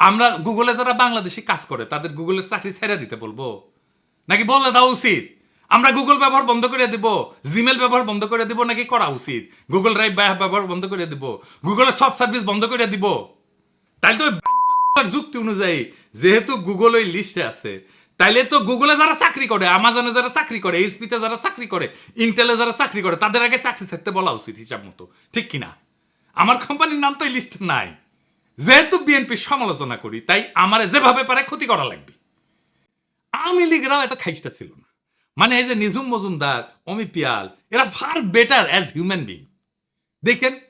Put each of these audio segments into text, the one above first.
আমরা গুগলে যারা বাংলাদেশি কাজ করে, তাদের গুগলের চাকরি ছেড়ে দিতে বলব। নাকি বললে দেওয়া উচিত? আমরা গুগল ব্যবহার বন্ধ করে দিব জিমেল ব্যবহার বন্ধ করে দিব নাকি করা উচিত? গুগল ড্রাইভ ব্যবহার বন্ধ করে দিব গুগলের সব সার্ভিস বন্ধ করে দিব। তাইলে তো যুক্তি অনুযায়ী, যেহেতু গুগল ওই লিস্টে আছে, তাইলে তো গুগলে যারা চাকরি করে আমাজনে যারা চাকরি করে এইচপিতে যারা চাকরি করে ইন্টেলে যারা চাকরি করে, তাদের আগে চাকরি ছাড়তে বলা উচিত হিসাব মতো। ঠিক কিনা? আমার কোম্পানির নাম তো এই লিস্টে নাই। যেহেতু বিএনপির সমালোচনা করি, তাই আমারে যেভাবে পারে ক্ষতি করা লাগবে। আওয়ামী লীগরাও এত খাইস্তা ছিল না। মানে এই যে নিজুম মজুমদার অমি পিয়াল, এরা far better as human being দেখেন,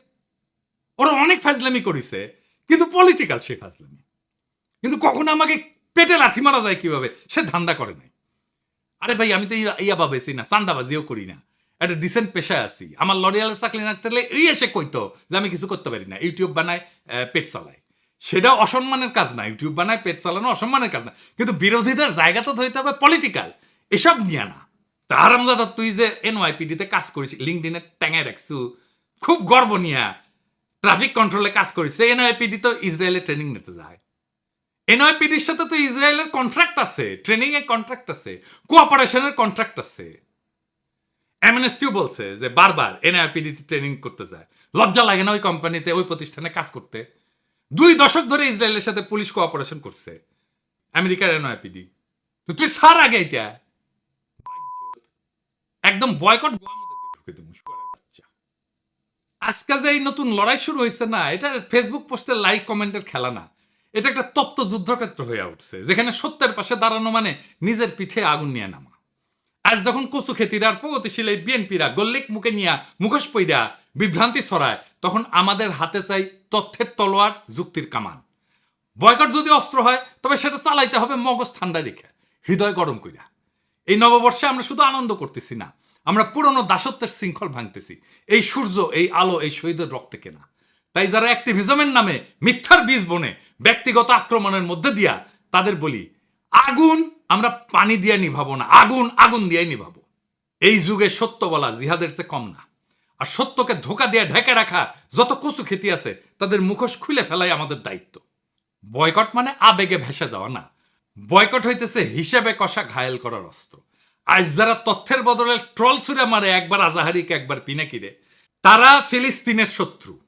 ওরা অনেক ফাজলামি করেছে, কিন্তু পলিটিক্যাল সেই ফাজলামি। কিন্তু কখনো আমাকে পেটে লাথি মারা যায় কীভাবে, সে ধান্দা করে নাই। আরে ভাই, আমি তো ইয়া- ইয়া ভাবেছি না, চান্দাবাজিও করি না। একটা ডিসেন্ট পেশায় আছি। আমার লরিয়ালের চাকরি না থাকলে এই এসে কইতো যে আমি কিছু করতে পারি না। ইউটিউব বানায় পেট চালায়। সেটাও অসম্মানের কাজ না। ইউটিউব বানায়, পেট চালানো অসম্মানের কাজ না। কিন্তু বিরোধীদের জায়গা তো ধরতে হবে পলিটিক্যাল এসব নিয়ে না। তা আরামদাদা তুই যে এনওয়াইপিডিতে কাজ করিস লিঙ্কডিনে ট্যাঙায় রাখছু। খুব গর্ব নিয়া ট্রাফিক কন্ট্রোলে কাজ করিস। এনওয়াইপিডি তো ইসরায়েলে ট্রেনিং নিতে যায়। এনওয়াইপিডির সাথে তো ইসরায়েলের কন্ট্রাক্ট আছে। ট্রেনিং এর কন্ট্রাক্ট আছে। কোঅপারেশনের কন্ট্রাক্ট আছে। এমএনএসটিও বলছে যে বারবার এনআইপিডি ট্রেনিং করতে যায়। লজ্জা লাগে না ওই কোম্পানিতে ওই প্রতিষ্ঠানে কাজ করতে। দুই দশক ধরে ইসরায়েলের সাথে পুলিশ কোঅপারেশন করছে। আমেরিকার এনআইপিডি তো তুই সার আগে এটা একদম বয়কট আজকে যে এই নতুন লড়াই শুরু হয়েছে না, এটা ফেসবুক পোস্টে লাইক কমেন্টের খেলা না। এটা একটা তপ্ত যুদ্ধক্ষেত্র হয়ে উঠছে, যেখানে সত্যের পাশে দাঁড়ানো মানে নিজের পিঠে আগুন নিয়ে নামা। আজ যখন কচু খেতির আর প্রগতিশীল এই বিএনপিরা গল্লিক মুখে নিয়া মুখোশ পইরা বিভ্রান্তি ছড়ায়, তখন আমাদের হাতে চাই তথ্যের তলোয়ার, যুক্তির কামান। বয়কট যদি অস্ত্র হয়, তবে সেটা চালাইতে হবে মগজ ঠান্ডা রেখে, হৃদয় গরম কইরা। এই নববর্ষে আমরা শুধু আনন্দ করতেছি না, আমরা পুরনো দাসত্বের শৃঙ্খল ভাঙতেছি। এই সূর্য, এই আলো, এই শহীদের রক্তে কেনা। তাই যারা অ্যাক্টিভিজমের নামে মিথ্যার বীজ বনে ব্যক্তিগত আক্রমণের মধ্যে দিয়া তাদের বলি, আগুন আমরা পানি দিয়ে নিভাবো না, আগুন আগুন দিয়ে নিভাবো। এই যুগে সত্য বলা জিহাদের চেয়ে কম না। আর সত্যকে ধোকা দিয়ে ঢেকে রাখা যত কচু খেতি আছে, তাদের মুখোশ খুলে ফেলাই আমাদের দায়িত্ব। বয়কট মানে আবেগে ভেসে যাওয়া না। বয়কট হইতেছে হিসেবে কষা ঘায়েল করার অস্ত্র। আজ যারা তথ্যের বদলে ট্রল ছুড়ে মারে, একবার আজাহারিকে, একবার পিনাকিরে, তারা ফিলিস্তিনের শত্রু।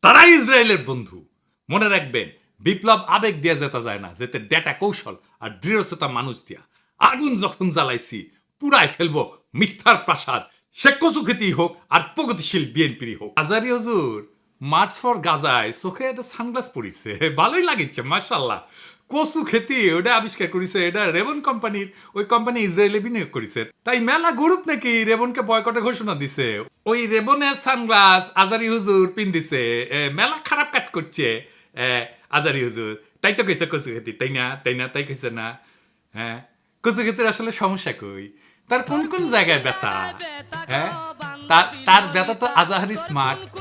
তারা ইসরায়েলের বন্ধু। মনে রাখবেন বিপ্লব আবেগ দিয়ে যেতে যায় না যেতে ডেটা কৌশল আর দৃঢ়চেতা মানুষ দিয়া। আগুন যখন জ্বালাইছি, পুরাই ফেলব মিথ্যার প্রাসাদ। সে কচু খেতেই হোক আর প্রগতিশীল বিএনপিরই হোক। আজারি হজুর, মার্চ ফর গাজায় চোখে একটা সানগ্লাস পরিছে ভালোই লাগিচ্ছে মার্শাল্লাহ কচু খেতি ওটা আবিষ্কার করেছে এটা রেবন কোম্পানির, ওই কোম্পানি ইসরায়েলে বিনিয়োগ করেছে। তাই মেলা গ্রুপ নাকি রেবনকে বয়কটের ঘোষণা দিছে। ওই রেবনের সানগ্লাস আজারি হুজুর পিন দিছে। মেলা খারাপ কাজ করছে। তাই তো কইছে কচু খেতি তাই না তাই না তাই না হ্যাঁ? আসলে সমস্যা কই? তার কোন কোন জায়গায় ব্যথা? হ্যাঁ? তার তার ব্যথা তো আজাহারি স্মার্ট।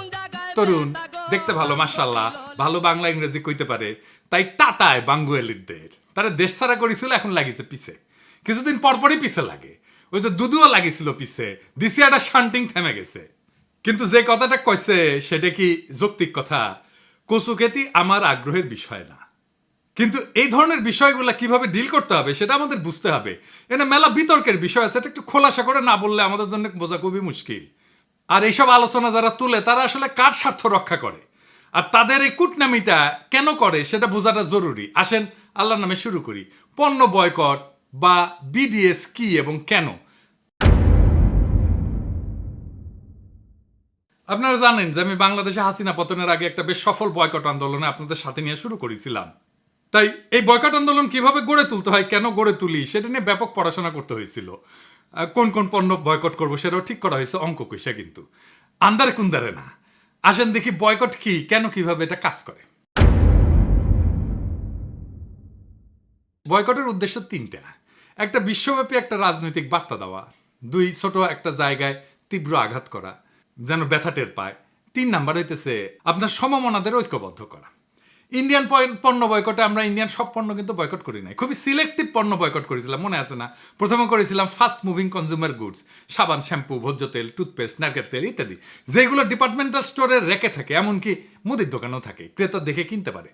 তরুণ, দেখতে ভালো মাসাল্লাহ ভালো বাংলা ইংরেজি কইতে পারে। তাই টাটায় বাঙ্গুয়ালিদের তারা দেশ ছাড়া করেছিল, এখন লাগিছে পিছে। কিছুদিন পরপরই পিছে লাগে। ওই যে দুদুও লাগিছিল পিছে। দিসিয়াটা শান্টিং থেমে গেছে। কিন্তু যে কথাটা কইছে, সেটা কি যৌক্তিক কথা? কচুকেতি আমার আগ্রহের বিষয় না। কিন্তু এই ধরনের বিষয়গুলো কীভাবে ডিল করতে হবে, সেটা আমাদের বুঝতে হবে। এনে মেলা বিতর্কের বিষয় আছে, এটা একটু খোলাসা করে না বললে আমাদের জন্য বোঝা খুবই মুশকিল। আর এইসব আলোচনা যারা তুলে, তারা আসলে কার স্বার্থ রক্ষা করে? আর তাদের এই কুটনামিটা কেন করে, সেটা বোঝাটা জরুরি। আসেন, আল্লাহর নামে শুরু করি। পণ্য বয়কট বা বিডিএস কি এবং কেন? আপনারা জানেন যে আমি বাংলাদেশে হাসিনা পতনের আগে একটা বেশ সফল বয়কট আন্দোলনে আপনাদের সাথে নিয়ে শুরু করেছিলাম। তাই এই বয়কট আন্দোলন কীভাবে গড়ে তুলতে হয়, কেন গড়ে তুলি, সেটা নিয়ে ব্যাপক পড়াশোনা করতে হয়েছিল। কোন কোন পণ্য বয়কট করব সেটাও ঠিক করা হয়েছে অঙ্ক কইসা কিন্তু। আন্দারে কুন্দারে না। আসেন দেখি বয়কট কি, কেন কীভাবে এটা কাজ করে। বয়কটের উদ্দেশ্য তিনটা। একটা বিশ্বব্যাপী একটা রাজনৈতিক বার্তা দেওয়া, দুই ছোট একটা জায়গায় তীব্র আঘাত করা যেন ব্যথা টের পায়। তিন নাম্বার হইতেছে, আপনার সমমনাদের ঐক্যবদ্ধ করা। ইন্ডিয়ান পণ্য বয়কটে আমরা ইন্ডিয়ান সব পণ্য কিন্তু বয়কট করি নাই। খুবই সিলেক্টিভ পণ্য বয়কট করেছিলাম, মনে আছে না? প্রথমে করেছিলাম ফাস্ট মুভিং কনজিউমার গুডস সাবান শ্যাম্পু ভোজ্য তেল টুথপেস্ট নারকেল তেল ইত্যাদি। যেগুলো ডিপার্টমেন্টাল স্টোরে রেখে থাকে, এমনকি মুদির দোকানেও থাকে ক্রেতা দেখে কিনতে পারে।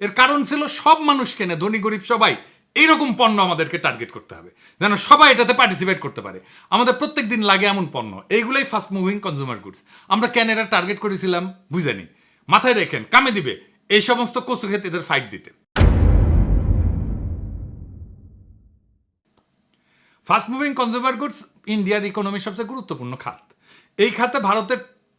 এর কারণ ছিল সব মানুষ কেনে ধনী, গরিব সবাই এইরকম পণ্য আমাদেরকে টার্গেট করতে হবে। যেন সবাই এটাতে পার্টিসিপেট করতে পারে। আমাদের প্রত্যেক দিন লাগে এমন পণ্য। এইগুলোই ফাস্ট মুভিং কনজিউমার গুডস আমরা কেন এটা টার্গেট করেছিলাম? বুঝেনি। মাথায় রেখেন, কামে দিবে। এই সমস্ত কচু খেতে এদের ফাইট দিতে। ফাস্ট মুভিং কনজিউমার গুডস ইন্ডিয়ার ইকোনমির সবচেয়ে গুরুত্বপূর্ণ খাত। এই খাতে ভারতের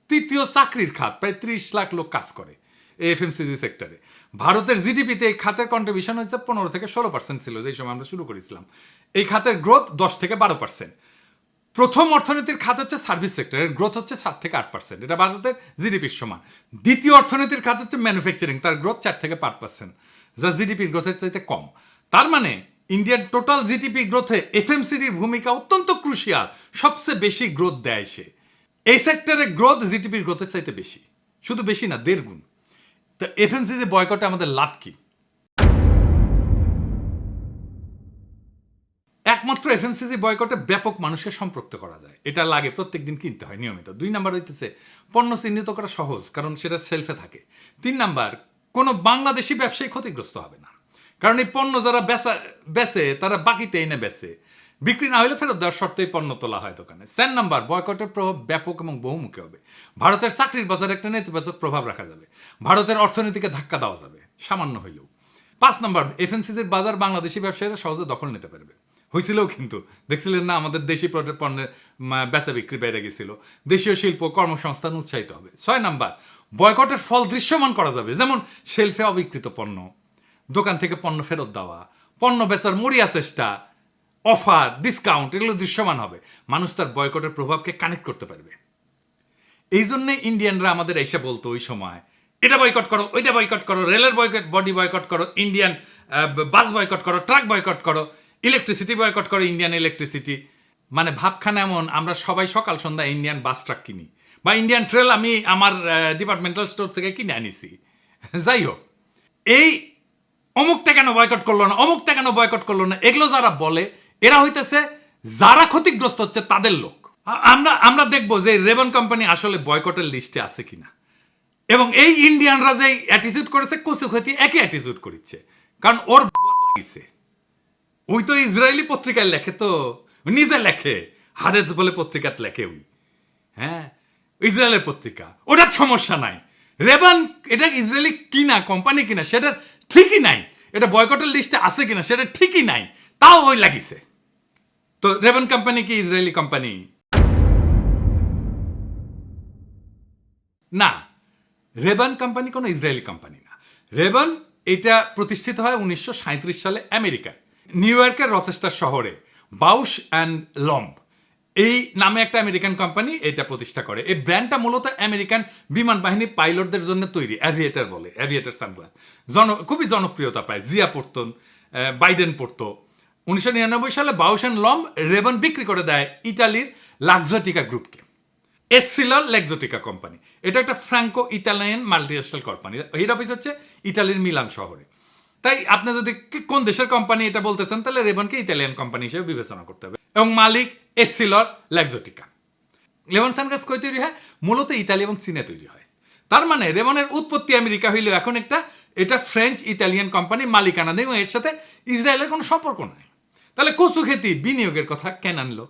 তৃতীয় চাকরির খাত, প্রায় ত্রিশ লাখ লোক কাজ করে। এফএমসিজি সেক্টরে। ভারতের জিডিপিতে এই খাতের কন্ট্রিবিউশন হচ্ছে পনেরো থেকে ষোলো পার্সেন্ট ছিল, যেই সময় আমরা শুরু করেছিলাম। এই খাতের গ্রোথ দশ থেকে বারো পার্সেন্ট প্রথম অর্থনীতির খাত হচ্ছে সার্ভিস সেক্টর এর গ্রোথ হচ্ছে সাত থেকে আট পার্সেন্ট এটা ভারতের জিডিপির সমান। দ্বিতীয় অর্থনীতির খাত হচ্ছে ম্যানুফ্যাকচারিং তার গ্রোথ চার থেকে পাঁচ পার্সেন্ট যা জিডিপির গ্রোথের চাইতে কম। তার মানে ইন্ডিয়ান টোটাল জিডিপি গ্রোথে এফএমসিডির ভূমিকা অত্যন্ত ক্রুশিয়াল সবচেয়ে বেশি গ্রোথ দেয় সে। এই সেক্টরে গ্রোথ জিডিপির গ্রোথের চাইতে বেশি, শুধু বেশি না, দেড় গুণ। তো এফএমসিজি বয়কটে আমাদের লাভ কি? একমাত্র এফএমসিজি বয়কটে ব্যাপক মানুষের সম্পৃক্ত করা যায়। এটা লাগে প্রত্যেকদিন কিনতে হয় নিয়মিত। দুই নাম্বার হইতেছে, পণ্য চিহ্নিত করা সহজ, কারণ সেটা সেলফে থাকে। তিন নাম্বার, কোনো বাংলাদেশি ব্যবসায়ী ক্ষতিগ্রস্ত হবে না। কারণ এই পণ্য যারা বেচা বেচে, তারা বাকিতে এনে বেচে। বিক্রি না হলে ফেরত দেওয়ার শর্তেই পণ্য তোলা হয় দোকানে। সেন নাম্বার, বয়কটের প্রভাব ব্যাপক এবং বহুমুখী হবে। ভারতের চাকরির বাজারে একটা নেতিবাচক প্রভাব রাখা যাবে। ভারতের অর্থনীতিকে ধাক্কা দেওয়া যাবে, সামান্য হইলেও। পাঁচ নাম্বার এফএমসিজির বাজার বাংলাদেশি ব্যবসায়ীরা সহজে দখল নিতে পারবে। হয়েছিলও কিন্তু। দেখছিলেন না আমাদের দেশি পণ্যের বেচা বিক্রি বেড়ে গেছিল। দেশীয় শিল্প কর্মসংস্থান উৎসাহিত হবে। ছয় নাম্বার, বয়কটের ফল দৃশ্যমান করা যাবে। যেমন শেলফে অবিকৃত পণ্য, দোকান থেকে পণ্য ফেরত দেওয়া, পণ্য বেচার মরিয়া চেষ্টা অফার ডিসকাউন্ট এগুলো দৃশ্যমান হবে। মানুষ তার বয়কটের প্রভাবকে কানেক্ট করতে পারবে। এই জন্য ইন্ডিয়ানরা আমাদের এসে বলতো ওই সময়, এটা বয়কট করো, ওইটা বয়কট করো, রেলের বয়কট বডি বয়কট করো ইন্ডিয়ান বাস বয়কট করো ট্রাক বয়কট করো ইলেকট্রিসিটি বয়কট করো ইন্ডিয়ান ইলেকট্রিসিটি মানে ভাবখানা এমন, আমরা সবাই সকাল সন্ধ্যা ইন্ডিয়ান বাস ট্রাক কিনি। বা ইন্ডিয়ান ট্রেল আমি আমার ডিপার্টমেন্টাল স্টোর থেকে কিনে আনিছি। যাই হোক, এই অমুকটা কেন বয়কট করল না, অমুকটা কেন বয়কট করল না, এগুলো যারা বলে এরা হইতেছে যারা ক্ষতিগ্রস্ত হচ্ছে তাদের লোক। আমরা আমরা দেখব যে রেবন কোম্পানি আসলে বয়কটের লিস্টে আছে কিনা। এবং এই ইন্ডিয়ানরা যে অ্যাটিচিউড করেছে, কচু ক্ষতি একই অ্যাটিচিউড করিচ্ছে। কারণ ওর লাগিছে। ওই তো ইসরায়েলি পত্রিকায় লেখে তো, নিজে লেখে। হারেজ বলে পত্রিকাত লেখে ওই। হ্যাঁ? ইসরায়েলের পত্রিকা। ওটার সমস্যা নাই। রেবান, এটা ইসরায়েলি কিনা, কোম্পানি কিনা, সেটা ঠিকই নাই। এটা বয়কটের লিস্টে আছে কিনা, সেটা ঠিকই নাই। তাও ওই লাগিছে। তো রেবান কোম্পানি কি ইসরায়েলি কোম্পানি না রেবান কোম্পানি কোনো ইসরায়েলি কোম্পানি না। রেবান এটা প্রতিষ্ঠিত হয় উনিশশো সাঁইত্রিশ সালে আমেরিকায় নিউ ইয়র্কের রচেস্টার শহরে বাউশ অ্যান্ড লম্ব এই নামে একটা আমেরিকান কোম্পানি এটা প্রতিষ্ঠা করে। এই ব্র্যান্ডটা মূলত আমেরিকান বিমান বাহিনী পাইলটদের জন্য তৈরি অ্যাভিয়েটার বলে অ্যাভিয়েটার সানগ্লাস জন, খুবই জনপ্রিয়তা পায়। জিয়া পড়তন বাইডেন পড়তো উনিশশো নিরানব্বই সালে বাউশ অ্যান্ড লম্ব রেবন বিক্রি করে দেয় ইতালির লাক্সোটিকা গ্রুপকে। Essilor Luxottica company. এটা একটা Franco Italian multinational company. Head office হচ্ছে ইতালির মিলান শহরে। তাই আপনি যদি কোন দেশের কোম্পানি এটা বলতেছেন, তাহলে রেবনকে ইতালিয়ান কোম্পানি হিসেবে বিবেচনা করতে হবে। এবং মালিক এসিলর লেক্সোটিকা। লেমন সানগ্লাস কই তৈরি হয়? মূলত ইতালি এবং চীনে তৈরি হয়। তার মানে রেবনের উৎপত্তি আমেরিকা হইলেও এখন একটা, এটা ফ্রেঞ্চ ইতালিয়ান কোম্পানি মালিকানা এবং এর সাথে ইসরায়েলের কোনো সম্পর্ক নাই। তাহলে কচু খেতি বিনিয়োগের কথা কেন আনলো?